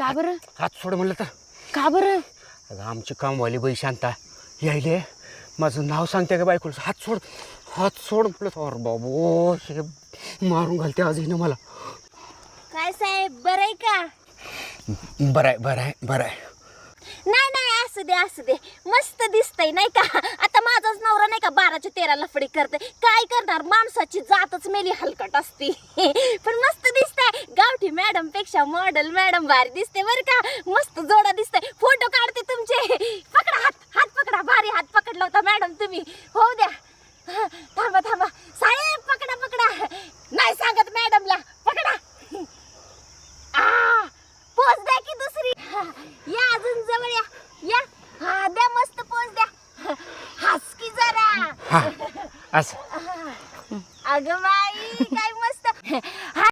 का बरं? हात सोड म्हणलं तर. का बरं? अगं आमची कामवाली बाई शांता यायले. माझं नाव सांगते का बायकोला? हात सोड. हात सोड म्हटलं अरे बाबू हे मारून घालते आज हिनं मला. काय साहेब बरं आहे का? बरं आहे बरं आहे बरं आहे. नाही नाही असू दे असू दे. मस्त दिसतंय नाही का? आता माझाच नवरा नाही का बाराच्या तेरा लफडी करते काय करणार? माणसाची जातच मेली हलकट असती. पण मस्त मॅडमपेक्षा मॉडेल मॅडम भारी दिसते बरं का. मस्त जोडा दिसतंय. फोटो काढते तुमचे. पकडा हात. हात पकडा. भारी हात पकडला होता मॅडम तुम्ही. हो द्या. थांबा थांबा. साहेब पकडा पकडा. नाही सांगत मॅडमला पकडा. आ पोच द्या की दुसरी. हा, या अजून जवळ या. या. हा द्या मस्त पोच द्या. हस की जरा. हा असं. अगं बाई काय मस्त.